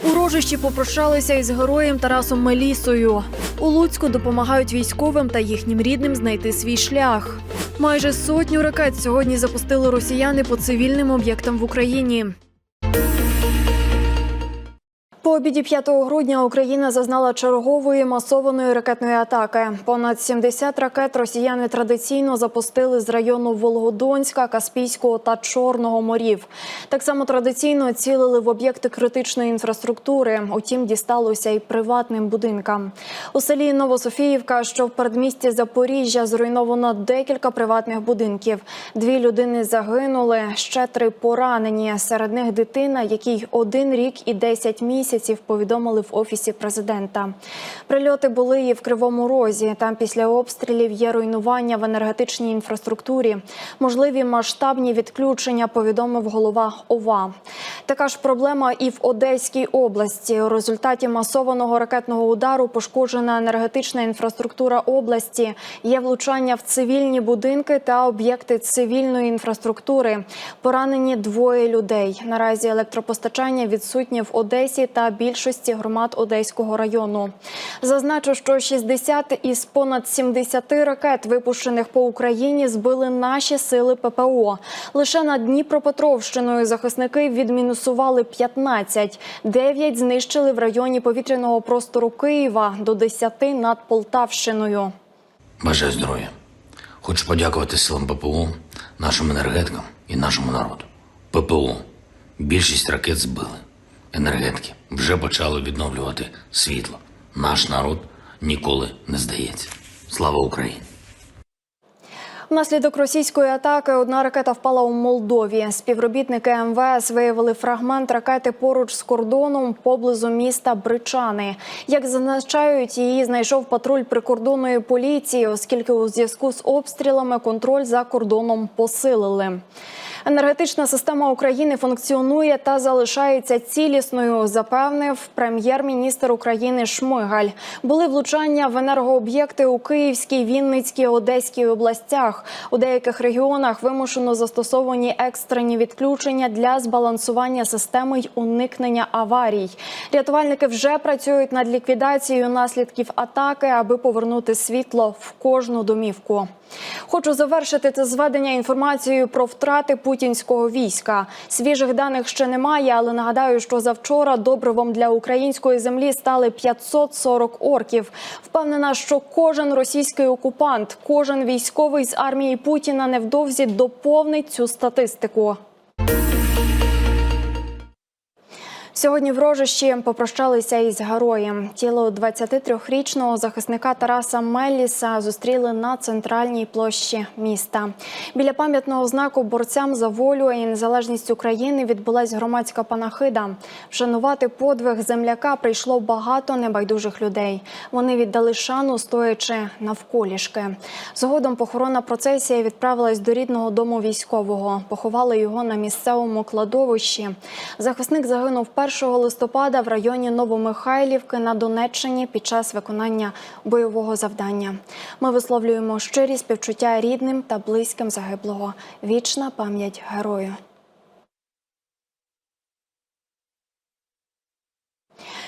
У рожищі попрощалися із героєм Тарасом Мелісою. У Луцьку допомагають військовим та їхнім рідним знайти свій шлях. Майже сотню ракет сьогодні запустили росіяни по цивільним об'єктам в Україні. По обіді 5 грудня Україна зазнала чергової масованої ракетної атаки. Понад 70 ракет росіяни традиційно запустили з району Волгодонська, Каспійського та Чорного морів. Так само традиційно цілили в об'єкти критичної інфраструктури. Утім, дісталося й приватним будинкам. У селі Новософіївка, що в передмісті Запоріжжя, зруйновано декілька приватних будинків. Дві людини загинули, ще три поранені. Серед них дитина, якій один рік і 10 місяців, повідомили в офісі президента. Прильоти були і в Кривому Розі. Там після обстрілів є руйнування в енергетичній інфраструктурі. Можливі масштабні відключення, повідомив голова ОВА. Така ж проблема і в Одеській області. У результаті масованого ракетного удару пошкоджена енергетична інфраструктура області. Є влучання в цивільні будинки та об'єкти цивільної інфраструктури. Поранені двоє людей. Наразі електропостачання відсутнє в Одесі та більшості громад Одеського району. Зазначу, що 60 із понад 70 ракет, випущених по Україні, збили наші сили ППО. Лише над Дніпропетровщиною захисники відмінусували 15. 9 знищили в районі повітряного простору Києва до 10 над Полтавщиною. Бажаю здоров'я. Хочу подякувати силам ППО, нашим енергетикам і нашому народу. ППО. Більшість ракет збили. Енергетики вже почали відновлювати світло. Наш народ ніколи не здається. Слава Україні! Внаслідок російської атаки одна ракета впала у Молдові. Співробітники МВС виявили фрагмент ракети поруч з кордоном поблизу міста Бричани. Як зазначають, її знайшов патруль прикордонної поліції, оскільки у зв'язку з обстрілами контроль за кордоном посилили. Енергетична система України функціонує та залишається цілісною, запевнив прем'єр-міністр України Шмигаль. Були влучання в енергооб'єкти у Київській, Вінницькій, Одеській областях. У деяких регіонах вимушено застосовані екстрені відключення для збалансування системи й уникнення аварій. Рятувальники вже працюють над ліквідацією наслідків атаки, аби повернути світло в кожну домівку. Хочу завершити це зведення інформацією про втрати путінського війська. Свіжих даних ще немає, але нагадаю, що завчора добривом для української землі стали 540 орків. Впевнена, що кожен російський окупант, кожен військовий з армії Путіна невдовзі доповнить цю статистику. Сьогодні в Рожищі попрощалися із героєм. Тіло 23-річного захисника Тараса Мелліса зустріли на центральній площі міста. Біля пам'ятного знаку борцям за волю і незалежність України відбулась громадська панахида. Вшанувати подвиг земляка прийшло багато небайдужих людей. Вони віддали шану, стоячи навколішки. Згодом похоронна процесія відправилась до рідного дому військового. Поховали його на місцевому кладовищі. Захисник загинув 1 листопада в районі Новомихайлівки на Донеччині під час виконання бойового завдання. Ми висловлюємо щирі співчуття рідним та близьким загиблого. Вічна пам'ять герою.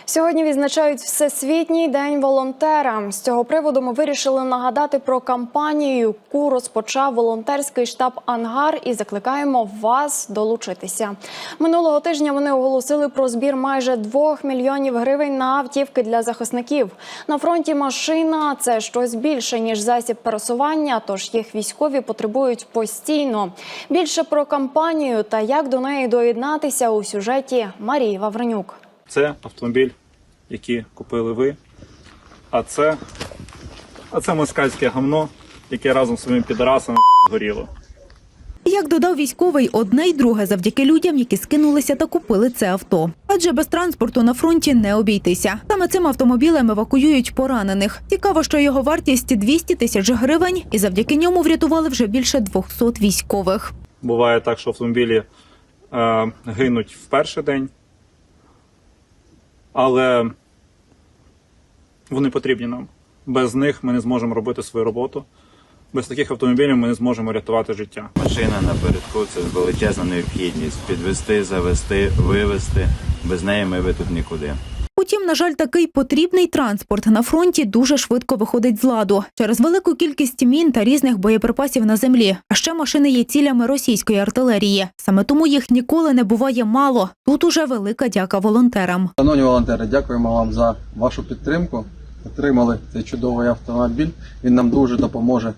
Сьогодні відзначають Всесвітній день волонтера. З цього приводу ми вирішили нагадати про кампанію, яку розпочав волонтерський штаб Ангар, і закликаємо вас долучитися. Минулого тижня вони оголосили про збір майже 2 мільйонів гривень на автівки для захисників. На фронті машина це щось більше ніж засіб пересування, тож їх військові потребують постійно. Більше про кампанію та як до неї доєднатися у сюжеті Марії Вавренюк. Це автомобіль, який купили ви. А це, а це москальське гавно, яке разом з своїми підарасами згоріло. Як додав військовий, одне й друге завдяки людям, які скинулися та купили це авто. Адже без транспорту на фронті не обійтися. Саме цим автомобілем евакуюють поранених. Цікаво, що його вартість 200 тисяч гривень, і завдяки ньому врятували вже більше 200 військових. Буває так, що автомобілі е, гинуть в перший день, але вони потрібні нам. Без них ми не зможемо робити свою роботу. Без таких автомобілів ми не зможемо рятувати життя. Машина напередку це величезна необхідність. Підвести, завести, вивезти. Без неї ми би тут нікуди. Утім, на жаль, такий потрібний транспорт на фронті дуже швидко виходить з ладу через велику кількість мін та різних боєприпасів на землі. А ще машини є цілями російської артилерії. Саме тому їх ніколи не буває мало. Тут уже велика дяка волонтерам. Шановні волонтери, дякуємо вам за вашу підтримку. Отримали цей чудовий автомобіль. Він нам дуже допоможе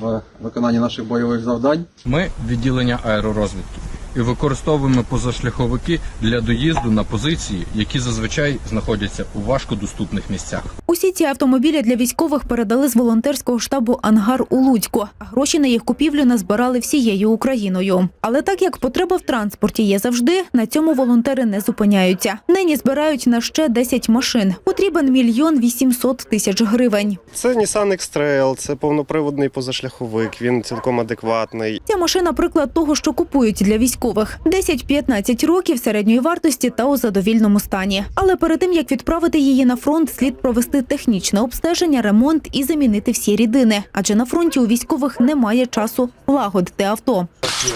в виконанні наших бойових завдань. Ми відділення аеророзвідки і використовуємо позашляховики для доїзду на позиції, які зазвичай знаходяться у важкодоступних місцях. Усі ці автомобілі для військових передали з волонтерського штабу Ангар у Луцьку. Гроші на їх купівлю назбирали всією Україною. Але так як потреба в транспорті є завжди, на цьому волонтери не зупиняються. Нині збирають на ще 10 машин. Потрібен мільйон вісімсот тисяч гривень. Це Nissan X-Trail, це повноприводний позашляховик, він цілком адекватний. Ця машина приклад того, що купують для військових 10-15 років середньої вартості та у задовільному стані. Але перед тим як відправити її на фронт, слід провести технічне обстеження, ремонт і замінити всі рідини. Адже на фронті у військових немає часу лагодити авто.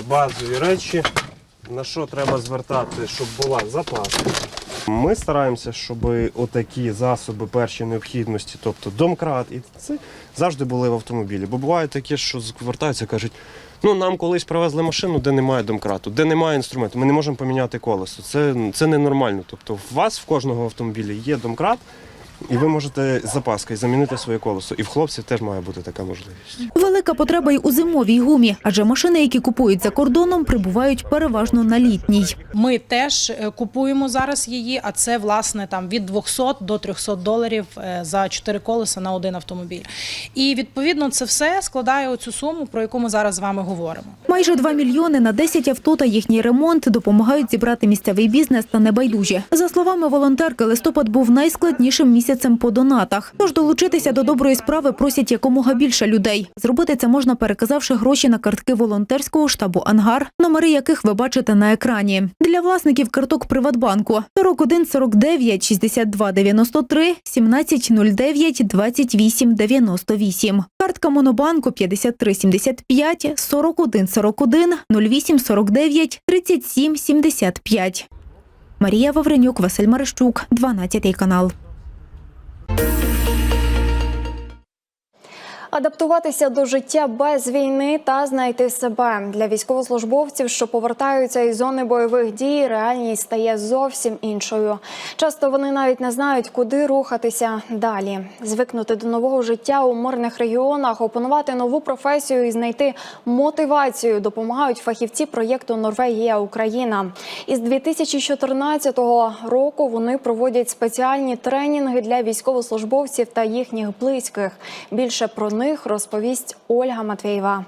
Базові речі, на що треба звертати, щоб була запаска. Ми стараємося, щоб отакі засоби першої необхідності, тобто домкрат і це завжди були в автомобілі. Бо буває таке, що звертаються, кажуть, ну нам колись привезли машину, де немає домкрату, де немає інструменту, ми не можемо поміняти колесо. Це, це ненормально. Тобто, у вас в кожного автомобілі є домкрат, і ви можете з запаскою замінити своє колесо. І в хлопців теж має бути така можливість. Велика потреба й у зимовій гумі, адже машини, які купують за кордоном, прибувають переважно на літній. Ми теж е, купуємо зараз її, а це власне там від 200 до 300 доларів е, за 4 колеса на один автомобіль. І відповідно це все складає оцю суму, про яку ми зараз з вами говоримо. Майже 2 мільйони на 10 авто та їхній ремонт допомагають зібрати місцевий бізнес та небайдужі. За словами волонтерки, листопад був найскладнішим місяцем по донатах. Тож долучитися до доброї справи просять якомога більше людей. Зробити це можна, переказавши гроші на картки волонтерського штабу Ангар, номери яких ви бачите на екрані. Для власників карток Приватбанку 41 49 62 93 17 09 28 98. Картка Монобанку 53 75 41 41 08 49 37 75. Марія Вавренюк, Василь Марищук, 12 канал. Адаптуватися до життя без війни та знайти себе для військовослужбовців, що повертаються із зони бойових дій, реальність стає зовсім іншою. Часто вони навіть не знають, куди рухатися далі. Звикнути до нового життя у мирних регіонах, опанувати нову професію і знайти мотивацію допомагають фахівці проєкту Норвегія Україна. Із 2014 року вони проводять спеціальні тренінги для військовослужбовців та їхніх близьких. Більше про них розповість Ольга Матвєєва.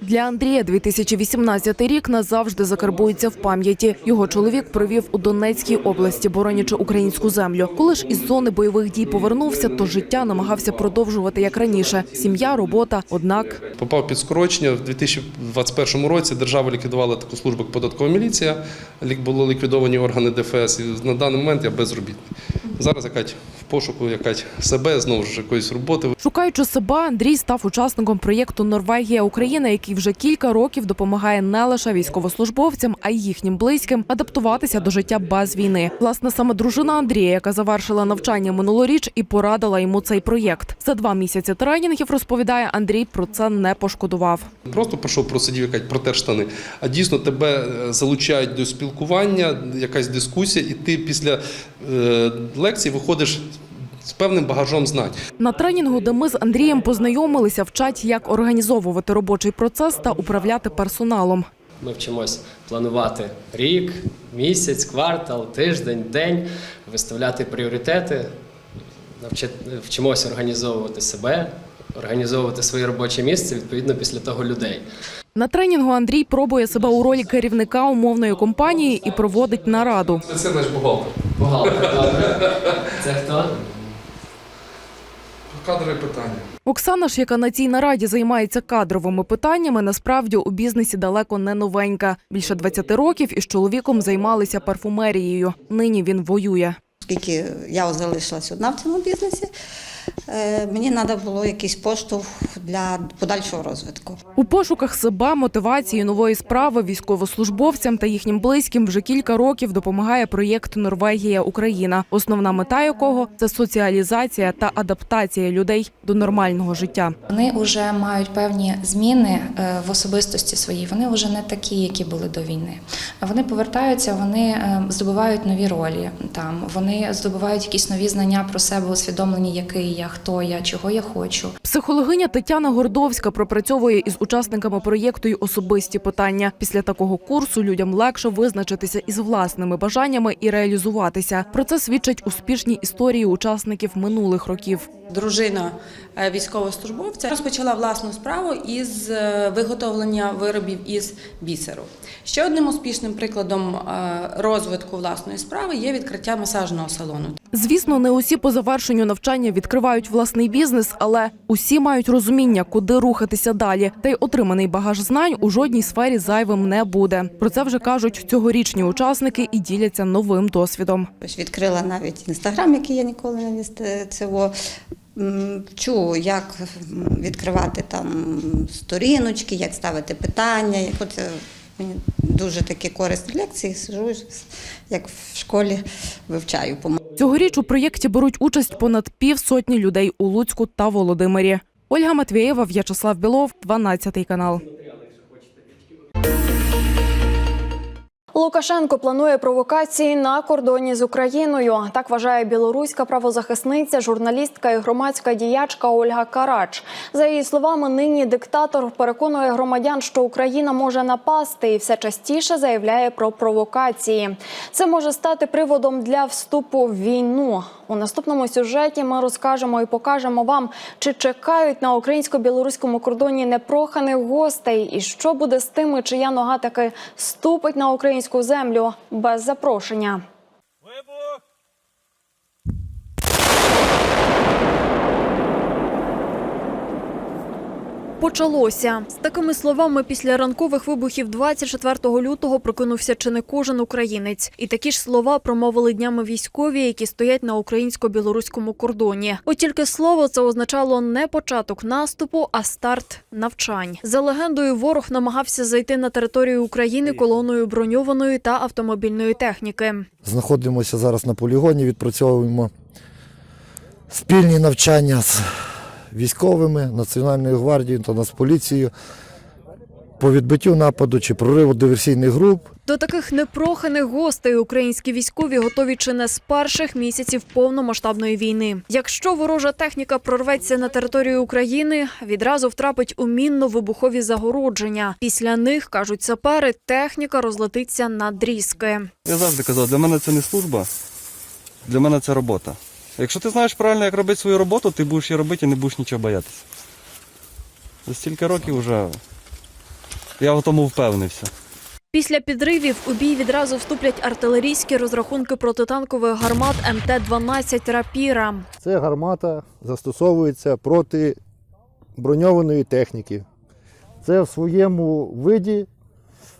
Для Андрія 2018 рік назавжди закарбується в пам'яті. Його чоловік провів у Донецькій області, боронячи українську землю. Коли ж із зони бойових дій повернувся, то життя намагався продовжувати як раніше: сім'я, робота. Однак Попав під скорочення в 2021 році. Держава ліквідувала таку службу як податкова міліція. лік- Були ліквідовані органи ДФС. І на даний момент я безробітний. Зараз якась пошуку якась себе знову ж якоїсь роботи. Шукаючи себе, Андрій став учасником проєкту Норвегія Україна, який вже кілька років допомагає не лише військовослужбовцям, а й їхнім близьким адаптуватися до життя без війни. Власне, саме дружина Андрія, яка завершила навчання минулоріч, і порадила йому цей проєкт. За два місяці тренінгів розповідає Андрій про це не пошкодував. Просто пройшов, просидів якась протер штани. А дійсно тебе е, залучають до спілкування, якась дискусія, і ти після е, лекції виходиш з певним багажом знань. На тренінгу, де ми з Андрієм познайомилися, вчать, як організовувати робочий процес та управляти персоналом. Ми вчимось планувати рік, місяць, квартал, тиждень, день, виставляти пріоритети, вчимося організовувати себе, організовувати своє робоче місце, відповідно, після того людей. На тренінгу Андрій пробує себе у ролі керівника умовної компанії і проводить нараду. Це наш бухгалтер. Бухгалтер, добре. Це хто? Кадрові питання. Оксана ж, яка на цій нараді займається кадровими питаннями, насправді у бізнесі далеко не новенька. Більше 20 років із чоловіком займалися парфумерією. Нині він воює. Оскільки я залишилась одна в цьому бізнесі, мені треба було якийсь поштовх для подальшого розвитку. У пошуках себе, мотивації нової справи військовослужбовцям та їхнім близьким вже кілька років допомагає проєкт Норвегія Україна, основна мета якого це соціалізація та адаптація людей до нормального життя. Вони вже мають певні зміни е, в особистості своїй. Вони вже не такі, які були до війни. Вони повертаються, вони е, здобувають нові ролі. Там вони здобувають якісь нові знання про себе, усвідомлені, який я, хто я, чого я хочу. Психологиня Тетяна Гордовська пропрацьовує із учасниками проєкту й особисті питання. Після такого курсу людям легше визначитися із власними бажаннями і реалізуватися. Про це свідчать успішні історії учасників минулих років. Дружина е, військовослужбовця розпочала власну справу із е, виготовлення виробів із бісеру. Ще одним успішним прикладом е, розвитку власної справи є відкриття масажного салону. Звісно, не усі по завершенню навчання відкривають власний бізнес, але усі мають розуміння, куди рухатися далі. Та й отриманий багаж знань у жодній сфері зайвим не буде. Про це вже кажуть цьогорічні учасники і діляться новим досвідом. Відкрила навіть інстаграм, який я ніколи не цього. М, Вчу, як відкривати там сторіночки, як ставити питання. Як от е, мені дуже такі корисні лекції, сижу, як в школі вивчаю. Цьогоріч у проєкті беруть участь понад півсотні людей у Луцьку та Володимирі. Ольга Матвєєва, В'ячеслав Білов, 12 канал. Лукашенко планує провокації на кордоні з Україною. Так вважає білоруська правозахисниця, журналістка і громадська діячка Ольга Карач. За її словами, нині диктатор переконує громадян, що Україна може напасти, і все частіше заявляє про провокації. Це може стати приводом для вступу в війну. У наступному сюжеті ми розкажемо і покажемо вам, чи чекають на українсько-білоруському кордоні непроханих гостей, і що буде з тими, чия нога таки ступить на українську землю без запрошення. Почалося з такими словами. Після ранкових вибухів 24 лютого прокинувся чи не кожен українець, і такі ж слова промовили днями військові, які стоять на українсько-білоруському кордоні. От тільки слово це означало не початок наступу, а старт навчань. За легендою, ворог намагався зайти на територію України колоною броньованої та автомобільної техніки. Знаходимося зараз на полігоні, відпрацьовуємо спільні навчання з військовими, Національною гвардією та Нацполіцією по відбиттю нападу чи прориву диверсійних груп. До таких непроханих гостей українські військові готові чи не з перших місяців повномасштабної війни. Якщо ворожа техніка прорветься на територію України, відразу втрапить у мінно-вибухові загородження. Після них кажуть сапери, техніка розлетиться на дрізки. Я завжди казав, для мене це не служба, для мене це робота. Якщо ти знаєш правильно, як робити свою роботу, ти будеш її робити і не будеш нічого боятися. За стільки років вже я в тому впевнився. Після підривів у бій відразу вступлять артилерійські розрахунки протитанкових гармат МТ-12 «Рапіра». Це гармата застосовується проти броньованої техніки. Це в своєму виді,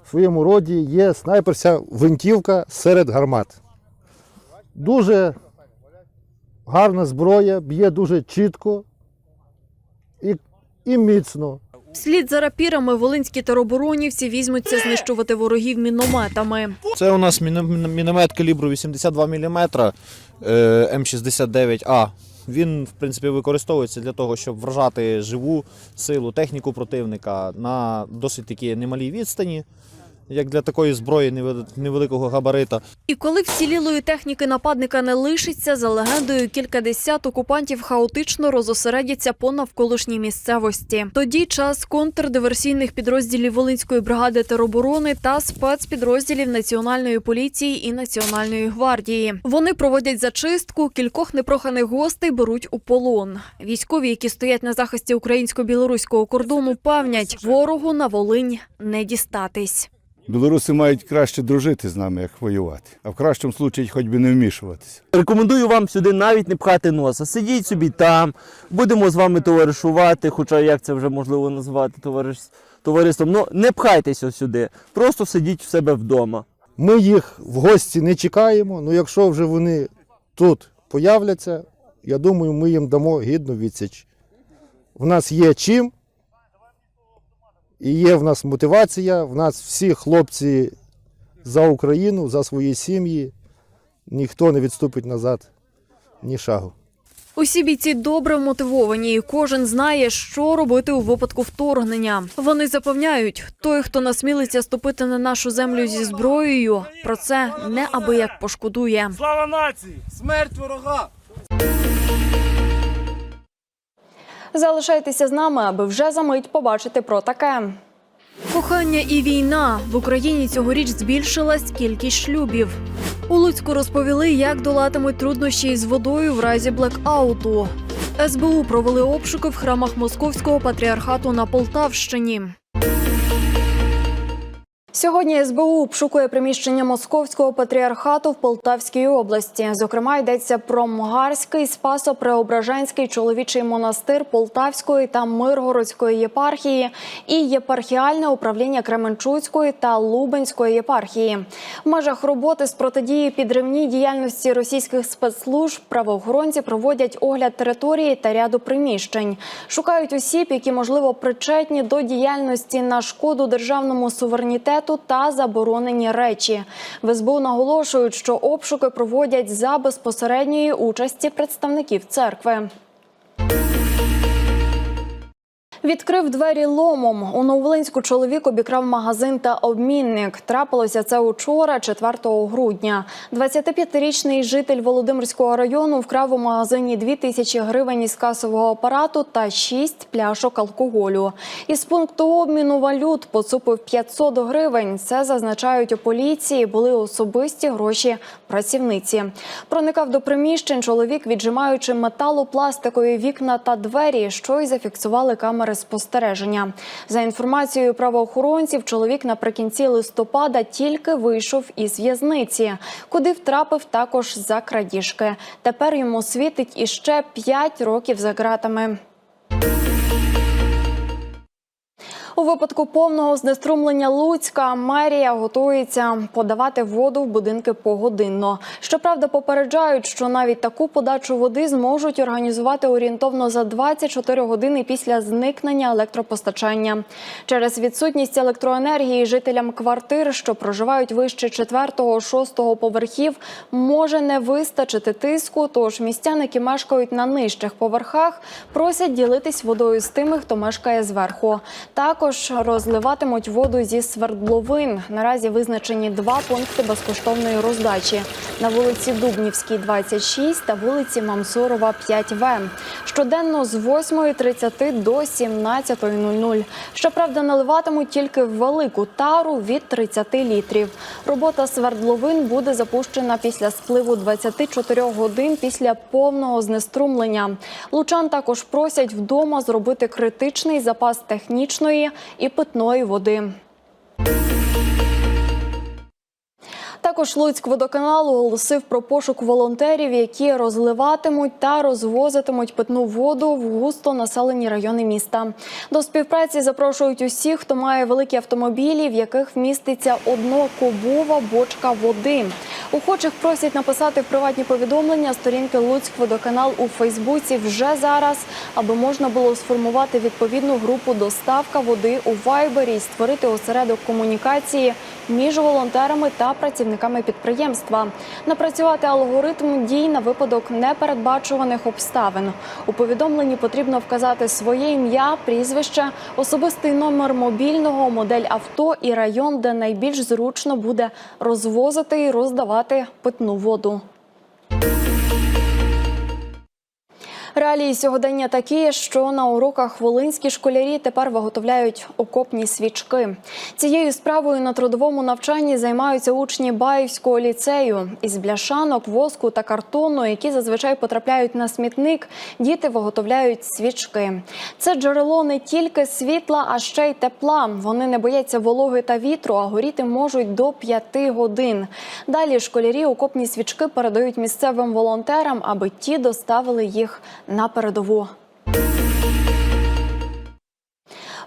в своєму роді є снайперська гвинтівка серед гармат. Дуже гарна зброя, б'є дуже чітко і, і міцно. Вслід за рапірами волинські тероборонівці візьмуться знищувати ворогів мінометами. Це у нас міномет калібру 82 мм М69А. Він, в принципі, використовується для того, щоб вражати живу силу, техніку противника на досить такі немалій відстані. Як для такої зброї невели- невеликого габарита. І коли вцілілої техніки нападника не лишиться, за легендою, кількадесят окупантів хаотично розосередяться по навколишній місцевості. Тоді час контрдиверсійних підрозділів Волинської бригади тероборони та спецпідрозділів Національної поліції і Національної гвардії. Вони проводять зачистку, кількох непроханих гостей беруть у полон. Військові, які стоять на захисті українсько-білоруського кордону, певнять, ворогу на Волинь не дістатись. Білоруси мають краще дружити з нами, як воювати, а в кращому случаї хоч би не вмішуватися. Рекомендую вам сюди навіть не пхати носа. Сидіть собі там, будемо з вами товаришувати, хоча як це вже можливо назвати товариш... товариством. Ну не пхайтеся сюди, просто сидіть в себе вдома. Ми їх в гості не чекаємо, ну якщо вже вони тут появляться, я думаю, ми їм дамо гідну відсіч. В нас є чим, і є в нас мотивація, в нас всі хлопці за Україну, за свої сім'ї. Ніхто не відступить назад ні шагу. Усі бійці добре мотивовані, і кожен знає, що робити у випадку вторгнення. Вони запевняють, той, хто насмілиться ступити на нашу землю зі зброєю, про це неабияк пошкодує. Слава нації! Смерть ворога! Залишайтеся з нами, аби вже за мить побачити про таке. Кохання і війна в Україні цьогоріч збільшилась кількість шлюбів. У Луцьку розповіли, як долатимуть труднощі із водою в разі блекауту. СБУ провели обшуки в храмах Московського патріархату на Полтавщині. Сьогодні СБУ обшукує приміщення Московського патріархату в Полтавській області. Зокрема, йдеться про Мгарський, Спасо-Преображенський чоловічий монастир Полтавської та Миргородської єпархії і єпархіальне управління Кременчуцької та Лубенської єпархії. В межах роботи з протидії підривній діяльності російських спецслужб правоохоронці проводять огляд території та ряду приміщень. Шукають осіб, які можливо причетні до діяльності на шкоду державному суверенітету та заборонені речі. В СБУ наголошують, що обшуки проводять за безпосередньої участі представників церкви. Відкрив двері ломом. У Нововолинську чоловік обікрав магазин та обмінник. Трапилося це учора, 4 грудня. 25-річний житель Володимирського району вкрав у магазині 2 тисячі гривень із касового апарату та 6 пляшок алкоголю. Із пункту обміну валют поцупив 500 гривень. Це зазначають у поліції. Були особисті гроші працівниці. Проникав до приміщень чоловік, віджимаючи металопластикові вікна та двері, що й зафіксували камери спостереження. За інформацією правоохоронців, чоловік наприкінці листопада тільки вийшов із в'язниці, куди втрапив також за крадіжки. Тепер йому світить іще 5 років за ґратами. Випадку повного знеструмлення Луцька мерія готується подавати воду в будинки погодинно. Щоправда, попереджають, що навіть таку подачу води зможуть організувати орієнтовно за 24 години після зникнення електропостачання. Через відсутність електроенергії жителям квартир, що проживають вище 4-6 поверхів, може не вистачити тиску. Тож містяни, які мешкають на нижчих поверхах, просять ділитись водою з тими, хто мешкає зверху. Також розливатимуть воду зі свердловин. Наразі визначені два пункти безкоштовної роздачі на вулиці Дубнівській, 26 та вулиці Мамсорова, 5В. Щоденно з 8.30 до 17.00. Щоправда, наливатимуть тільки велику тару від 30 літрів. Робота свердловин буде запущена після спливу 24 годин після повного знеструмлення. Лучан також просять вдома зробити критичний запас технічної і питної води. Також Луцькводоканал оголосив про пошук волонтерів, які розливатимуть та розвозитимуть питну воду в густо населені райони міста. До співпраці запрошують усіх, хто має великі автомобілі, в яких вміститься однокубова бочка води. Охочих просять написати приватні повідомлення сторінки Луцькводоканал у Фейсбуці вже зараз, аби можна було сформувати відповідну групу доставка води у Вайбері і створити осередок комунікації між волонтерами та працівниками підприємства, напрацювати алгоритм дій на випадок непередбачуваних обставин. У повідомленні потрібно вказати своє ім'я, прізвище, особистий номер мобільного, модель авто і район, де найбільш зручно буде розвозити і роздавати питну воду. Реалії сьогодення такі, що на уроках волинські школярі тепер виготовляють окопні свічки. Цією справою на трудовому навчанні займаються учні Баївського ліцею. Із бляшанок, воску та картону, які зазвичай потрапляють на смітник, діти виготовляють свічки. Це джерело не тільки світла, а ще й тепла. Вони не бояться вологи та вітру, а горіти можуть до п'яти годин. Далі школярі окопні свічки передають місцевим волонтерам, аби ті доставили їх на передову.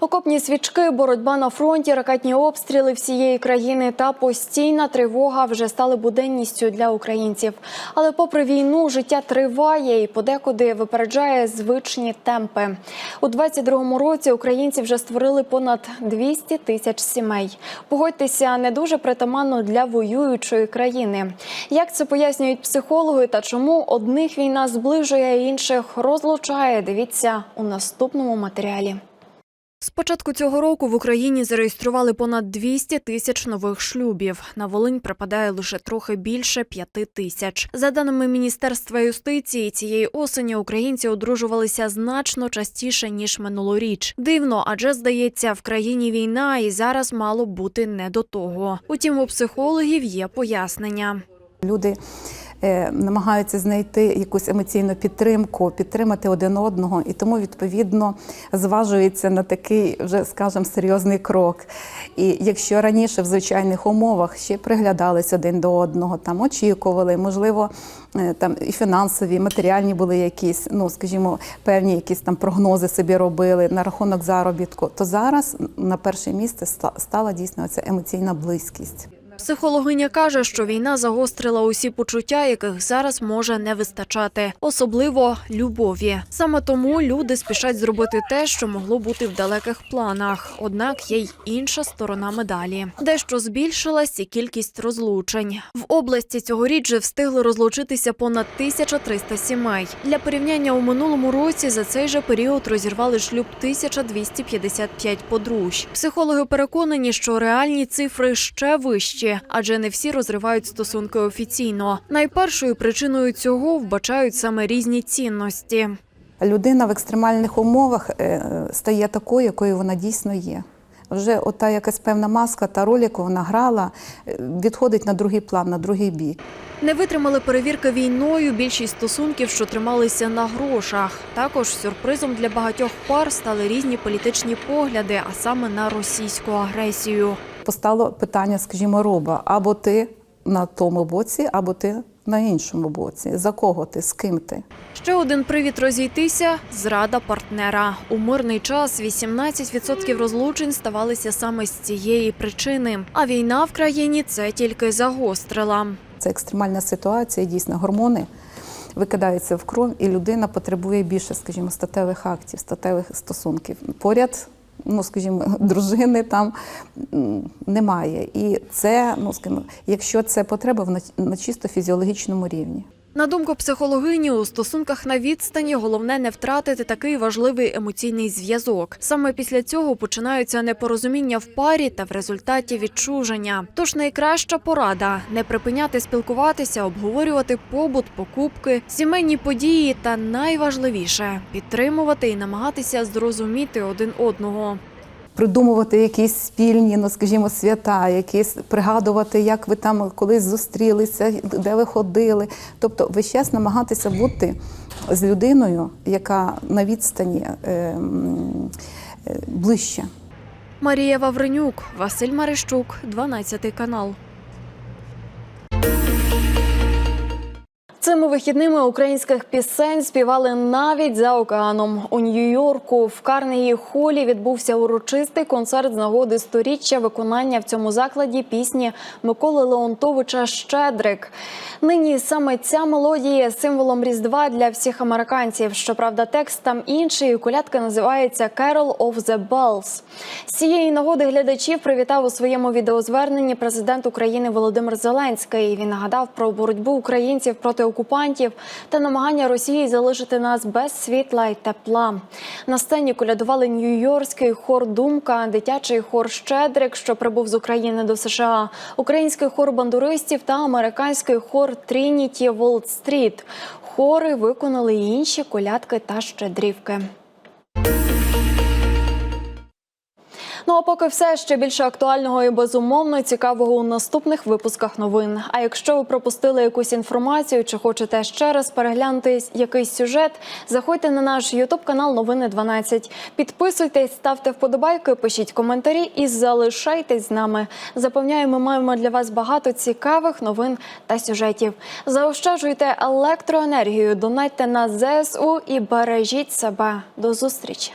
Окопні свічки, боротьба на фронті, ракетні обстріли всієї країни та постійна тривога вже стали буденністю для українців. Але попри війну, життя триває і подекуди випереджає звичні темпи. У 22-му році українці вже створили понад 200 тисяч сімей. Погодьтеся, не дуже притаманно для воюючої країни. Як це пояснюють психологи та чому одних війна зближує, інших розлучає? Дивіться у наступному матеріалі. З початку цього року в Україні зареєстрували понад 200 тисяч нових шлюбів. На Волинь припадає лише трохи більше п'яти тисяч. За даними Міністерства юстиції, цієї осені українці одружувалися значно частіше ніж минулоріч. Дивно, адже здається, в країні війна і зараз мало бути не до того. Утім, у психологів є пояснення. Люди намагаються знайти якусь емоційну підтримку, підтримати один одного, і тому відповідно зважується на такий вже, скажімо, серйозний крок. І якщо раніше в звичайних умовах ще приглядались один до одного, там очікували, можливо, е, там і фінансові, і матеріальні були якісь, ну скажімо, певні якісь там прогнози собі робили на рахунок заробітку, то зараз на перше місце стала дійсно ця емоційна близькість. Психологиня каже, що війна загострила усі почуття, яких зараз може не вистачати, особливо любові. Саме тому люди спішать зробити те, що могло бути в далеких планах. Однак є й інша сторона медалі. Дещо збільшилась і кількість розлучень. В області цьогоріч же встигли розлучитися понад 1300 сімей. Для порівняння у минулому році за цей же період розірвали шлюб 1255 подружжя. Психологи переконані, що реальні цифри ще вищі, адже не всі розривають стосунки офіційно. Найпершою причиною цього вбачають саме різні цінності. Людина в екстремальних умовах е, стає такою, якою вона дійсно є. Вже ота якась певна маска та роль, яку вона грала, е, відходить на другий план, на другий бік. Не витримали перевірки війною більшість стосунків, що трималися на грошах. Також сюрпризом для багатьох пар стали різні політичні погляди, а саме на російську агресію. Постало питання, скажімо, роба: або ти на тому боці, або ти на іншому боці. За кого ти, з ким ти? Ще один привід розійтися зрада партнера. У мирний час 18% розлучень ставалися саме з цієї причини. А війна в країні це тільки загострила. Це екстремальна ситуація, дійсно гормони викидаються в кров, і людина потребує більше, скажімо, статевих актів, статевих стосунків. Поряд, ну скажімо, дружини там немає. І це, ну скажімо, якщо це потреба на, чисто фізіологічному рівні. На думку психологині, у стосунках на відстані головне не втратити такий важливий емоційний зв'язок. Саме після цього починаються непорозуміння в парі та в результаті відчуження. Тож найкраща порада не припиняти спілкуватися, обговорювати побут, покупки, сімейні події та найважливіше підтримувати і намагатися зрозуміти один одного. Придумувати якісь спільні, ну скажімо, свята, якісь пригадувати, як ви там колись зустрілися, де ви ходили. Тобто, весь час намагатися бути з людиною, яка на відстані е, е, ближче. Марія Вавренюк, Василь Марищук, 12 канал. Цими вихідними українських пісень співали навіть за океаном. У Нью-Йорку в Карнегі Холі відбувся урочистий концерт з нагоди сторіччя виконання в цьому закладі пісні Миколи Леонтовича Щедрик. Нині саме ця мелодія символом Різдва для всіх американців. Щоправда, текст там інший. Колядка називається «Carol of the Bells». З цієї нагоди глядачів привітав у своєму відеозверненні президент України Володимир Зеленський. Він нагадав про боротьбу українців проти окупантів та намагання Росії залишити нас без світла й тепла. На сцені колядували нью-йоркський хор Думка, дитячий хор Щедрик, що прибув з України до США, український хор бандуристів та американський хор Трініті Волт Стріт. Хори виконали інші колядки та щедрівки. Ну а поки все ще більше актуального і безумовно цікавого у наступних випусках новин. А якщо ви пропустили якусь інформацію чи хочете ще раз переглянути якийсь сюжет, заходьте на наш Ютуб канал Новини 12. Підписуйтесь, ставте вподобайки, пишіть коментарі і залишайтесь з нами. Запевняю, ми маємо для вас багато цікавих новин та сюжетів. Заощаджуйте електроенергію, донайте на ЗСУ і бережіть себе. До зустрічі.